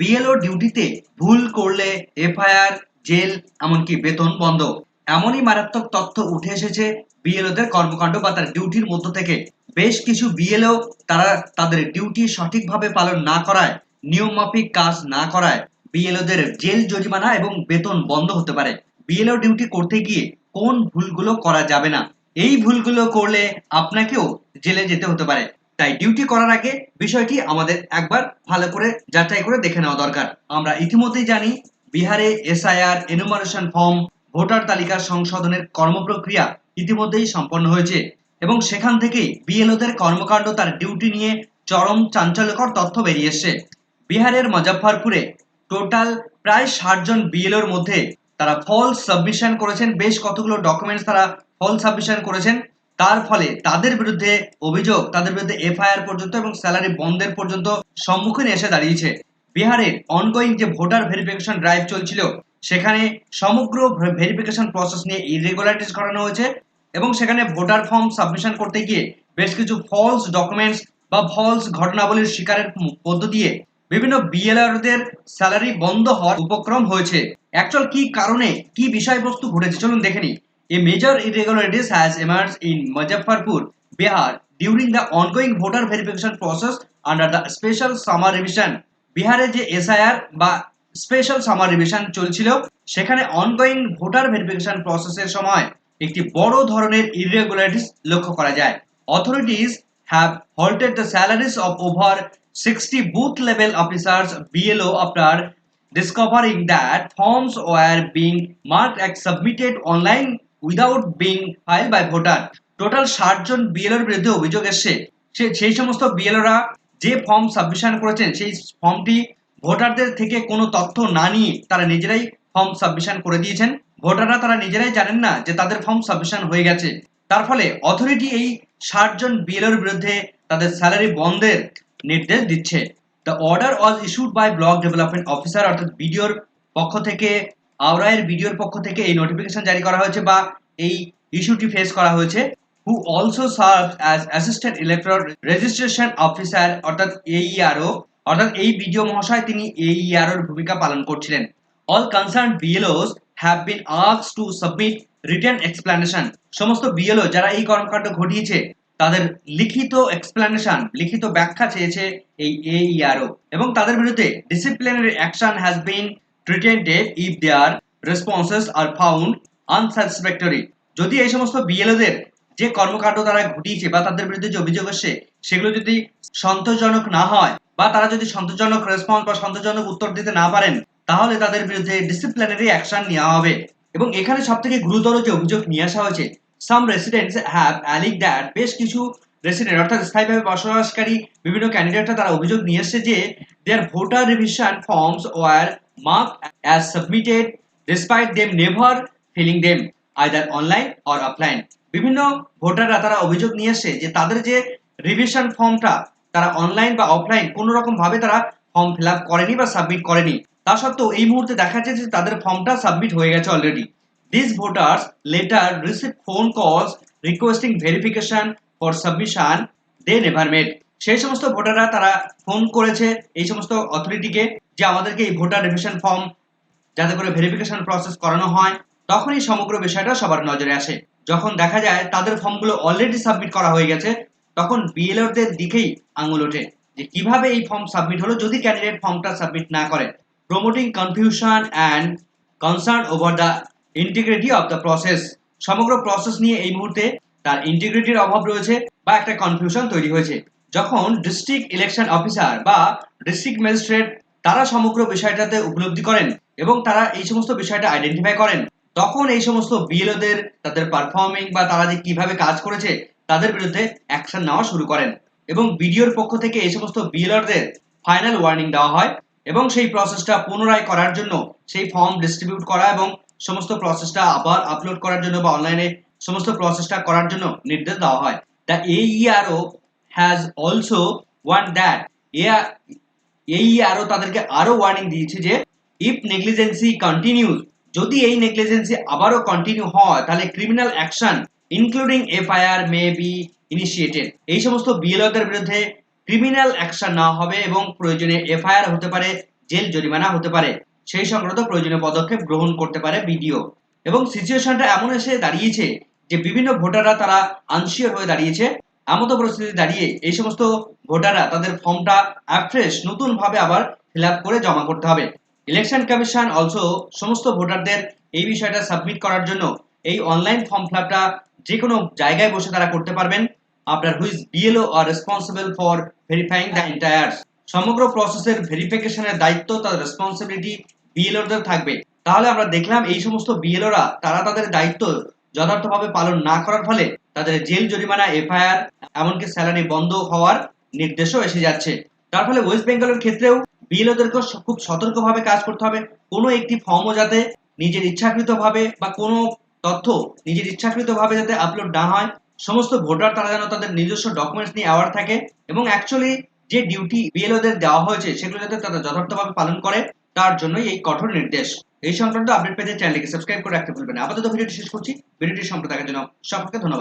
BLO ডিউটিতে ভুল করলে এফআইআর জেল এমনকি বেতন বন্ধ। এমনই মারাত্মক তথ্য উঠে এসেছে বিএলওদের কর্মকাণ্ড বা তার ডিউটির মধ্য থেকে। বেশ কিছু বিএলও তারা তাদের ডিউটি সঠিকভাবে পালন না করায় নিয়ম মাফিক কাজ না করায়। বিএলওদের জেল জরিমানা এবং বেতন বন্ধ হতে পারে। বিএলও ডিউটি করতে গিয়ে কোন ভুলগুলো করা যাবে না? এই ভুলগুলো করলে আপনাকেও জেলে যেতে হতে পারে। তাই ডিউটি করার আগে বিষয়টি আমাদের একবার ভালো করে যাচাই করে দেখে নেওয়া দরকার। আমরা ইতিমধ্যেই জানি, বিহারে এসআইআর এনুমারেশন ফর্ম ভোটার তালিকা সংশোধনের কর্মপ্রক্রিয়া ইতিমধ্যেই সম্পন্ন হয়েছে এবং সেখান থেকেই বিএলওদের কর্মকাণ্ড তার ডিউটি নিয়ে চরম চাঞ্চল্যকর তথ্য বেরিয়ে এসছে। বিহারের মুজফ্ফরপুরে টোটাল প্রায় ষাট জন বিএলওর মধ্যে তারা ফলস সাবমিশন করেছেন। বেশ কতগুলো ডকুমেন্টস তারা ফলস সাবমিশন করেছেন তার ফলে তাদের বিরুদ্ধে অভিযোগ, তাদের বিরুদ্ধে এফআইআর পর্যন্ত এবং স্যালারি বন্ধের পর্যন্ত সম্মুখীন এসে দাঁড়িয়েছে। বিহারের অনগোয়িং যে ভোটার ভেরিফিকেশন ড্রাইভ চলছিল, সেখানে সমগ্র ভেরিফিকেশন প্রসেস নিয়ে ইরেগুলারিটিস ঘটানো হয়েছে এবং সেখানে ভোটার ফর্ম সাবমিশন করতে গিয়ে বেশ কিছু ফলস ডকুমেন্টস বা ফলস ঘটনাবলীর শিকারের মধ্য দিয়ে বিভিন্ন বিএলআরদের স্যালারি বন্ধ হওয়ার উপক্রম হয়েছে। অ্যাকচুয়াল কি কারণে, কি বিষয়বস্তু ঘটেছে, চলুন দেখে নিই। A major irregularities has emerged in Muzaffarpur, Bihar during the ongoing voter verification process under the special summer revision. বিহারে যে এসআইআর বা স্পেশাল সামার রিভিশন চলছিল সেখানে অনগোয়িং ভোটার ভেরিফিকেশন প্রসেসের সময় একটি বড় ধরনের ইরেগুলারিটিস লক্ষ্য করা যায় authorities have halted the salaries of over 60 booth level officers BLO after discovering that forms were being marked as submitted online without being file by voter total ষাট জন বিএলওর বিরুদ্ধে অভিযোগ এসছে। সেই সমস্ত বিএলওরা যে ফর্ম সাবমিশন করেছেন, সেই ফর্মটি ভোটারদের থেকে কোনো তথ্য না নিয়ে তারা নিজেরাই ফর্ম সাবমিশন করে দিয়েছেন। ভোটাররা তারা নিজেরাই জানেন না যে তাদের ফর্ম সাবমিশন হয়ে গেছে। তার ফলে অথরিটি এই ষাট জন বিএলওর বিরুদ্ধে তাদের স্যালারি বন্ধের নির্দেশ দিচ্ছে। The order was issued by block development officer অর্থাৎ বিডিওর পক্ষ থেকে আওরায়ের ভিডিওর পক্ষ থেকে এই নোটিফিকেশন জারি করা হয়েছে বা এই ইস্যুটি ফেস করা হয়েছে who also serve as assistant electoral registration officer AERO এইআরও অর্থাৎ এই বিডিও মহাশয় তিনি এইআরওর ভূমিকা পালন করছিলেন। All concern BLOs have been ask to submit return explanation সমস্ত বিএলও যারা এই কর্মকাণ্ড ঘটিয়েছে, তাদের লিখিত এক্সপ্লানেশন লিখিত ব্যাখ্যা চেয়েছে এই এইআরও এবং তাদের বিরুদ্ধে disciplinary action has been pretended if their responses are found unsatisfactory যদি এই সমস্ত বিএলওদের যে কর্মকাণ্ড তারা ঘটিয়েছে বা তাদের বিরুদ্ধে যে অভিযোগ এসছে সেগুলো যদি সন্তোষজনক না হয় বা তারা যদি সন্তোষজনক রেসপন্স বা সন্তোষজনক উত্তর দিতে না পারেন, তাহলে তাদের বিরুদ্ধে ডিসিপ্লিনারি অ্যাকশন নেওয়া হবে। এবং এখানে সব থেকে গুরুতর যে অভিযোগ নিয়ে আসা হয়েছে সাম রেসিডেন্টস হ্যাভ অ্যালিক দ্যাট বেশ কিছু রেসিডেন্ট অর্থাৎ স্থায়ীভাবে বসবাসকারী বিভিন্ন ক্যান্ডিডেটরা তারা অভিযোগ নিয়ে এসেছে যে their voter revision forms were mark as submitted despite them never filling them either online or offline বিভিন্ন ভোটাররা তারা অভিযোগ নিয়ে এসছে যে তাদের যে রিভিশন ফর্মটা তারা অনলাইন বা অফলাইন কোনো রকম ভাবে তারা ফর্ম ফিল আপ করেনি বা সাবমিট করেনি। তা সত্ত্বেও এই মুহূর্তে দেখা যাচ্ছে যে তাদের ফর্মটা সাবমিট হয়ে গেছে already this voters later receive phone calls requesting verification for submission they never made সেই সমস্ত ভোটাররা তারা ফোন করেছে এই সমস্ত অথরিটিকে যে আমাদেরকে এই ভোটার রিভিশন ফর্ম যাতে করে ভেরিফিকেশন প্রসেস করানো হয়। তখনই সমগ্র বিষয়টা সবার নজরে আসে। যখন দেখা যায় তাদের ফর্মগুলো অলরেডি সাবমিট করা হয়ে গেছে, তখন বিএলওদের দিকেই আঙুল ওঠে যে কীভাবে এই ফর্ম সাবমিট হলো যদি ক্যান্ডিডেট ফর্মটা সাবমিট না করে। Promoting confusion and concern over the integrity of the process সমগ্র প্রসেস নিয়ে এই মুহূর্তে তার ইন্টিগ্রিটির অভাব রয়েছে বা একটা কনফিউশন তৈরি হয়েছে। যখন ডিস্ট্রিক্ট ইলেকশন অফিসার বা ডিস্ট্রিক্ট ম্যাজিস্ট্রেট তারা সমগ্র বিষয়টাতে উপলব্ধি করেন এবং তারা এই সমস্ত বিষয়টা আইডেন্টিফাই করেন, তখন এই সমস্ত বিএলওদের তাদের পারফর্মিং বা তারা যে কীভাবে কাজ করেছে, তাদের বিরুদ্ধে অ্যাকশন নেওয়া শুরু করেন এবং বিডিওর পক্ষ থেকে এই সমস্ত বিএলওদের ফাইনাল ওয়ার্নিং দেওয়া হয় এবং সেই প্রসেসটা পুনরায় করার জন্য সেই ফর্ম ডিস্ট্রিবিউট করা এবং সমস্ত প্রসেসটা আবার আপলোড করার জন্য বা অনলাইনে সমস্ত প্রসেসটা করার জন্য নির্দেশ দেওয়া হয়। দ্য এইআরও হ্যাজ অলসো ওয়ান দ্যাট এইআরও তাদেরকে আরও ওয়ার্নিং দিয়েছে যে ইফ নেগলিজেন্সি কন্টিনিউজ যদি এই নেগলিজেন্সি আবারও কন্টিনিউ হয়, তাহলে criminal action including FIR may be initiated এই সমস্ত বিএলওদের বিরুদ্ধে ক্রিমিনাল অ্যাকশন নেওয়া হবে এবং প্রয়োজনে এফআইআর হতে পারে জেল জরিমানা হতে পারে। সেই সংক্রান্ত প্রয়োজনীয় পদক্ষেপ গ্রহণ করতে পারে বিডিও। এবং সিচুয়েশনটা এমন এসে দাঁড়িয়েছে যে বিভিন্ন ভোটাররা তারা আনসিওর হয়ে দাঁড়িয়েছে। এমত পরিস্থিতি দাঁড়িয়ে এই সমস্ত ভোটাররা তাদের ফর্মটা অ্যাফ্রেশ নতুন ভাবে আবার ফিল করে জমা করতে হবে। ইলেকশন কমিশন অলসো সমস্ত ভোটারদের এই বিষয়টা সাবমিট করার জন্য এই অনলাইন ফর্ম ফিলআপটা যে কোনো জায়গায় বসে তারা করতে পারবেন। আপনার who's BLO are responsible for verifying the entire সমগ্র প্রসেসের ভেরিফিকেশনের দায়িত্ব তার রেসপন্সিবিলিটি বিএলওদের থাকবে। তাহলে আমরা দেখলাম এই সমস্ত বিএলওরা তারা তাদের দায়িত্ব যথার্থভাবে পালন না করার ফলে তাদের জেল, জরিমানা, এফআইআর, এমনকি স্যালারি বন্ধ হওয়ার নির্দেশও এসে যাচ্ছে। তার ফলে ওয়েস্ট বেঙ্গলের ক্ষেত্রেও বিএলওদেরকে খুব সতর্কভাবে কাজ করতে হবে। কোনো একটি ফর্মও যাতে নিজের ইচ্ছাকৃতভাবে বা কোনো তথ্য নিজের ইচ্ছাকৃতভাবে যাতে আপলোড না হয়। সমস্ত ভোটার তারা যেন তাদের নিজস্ব ডকুমেন্টস নিয়ে অ্যাওয়ার থাকে এবং অ্যাকচুয়ালি যে ডিউটি বিএলওদের দেওয়া হয়েছে, সেগুলো যাতে তারা যথার্থভাবে পালন করে, তার জন্যই এই কঠোর নির্দেশ। এই সংক্রান্ত আপডেট পেতে চ্যানেলটিকে সাবস্ক্রাইব করে রাখতে ভুলবেন। আপাতত ভিডিওটি শেষ করছি। ভিডিওটি সম্পর্কে দেখার জন্য সকলকে ধন্যবাদ।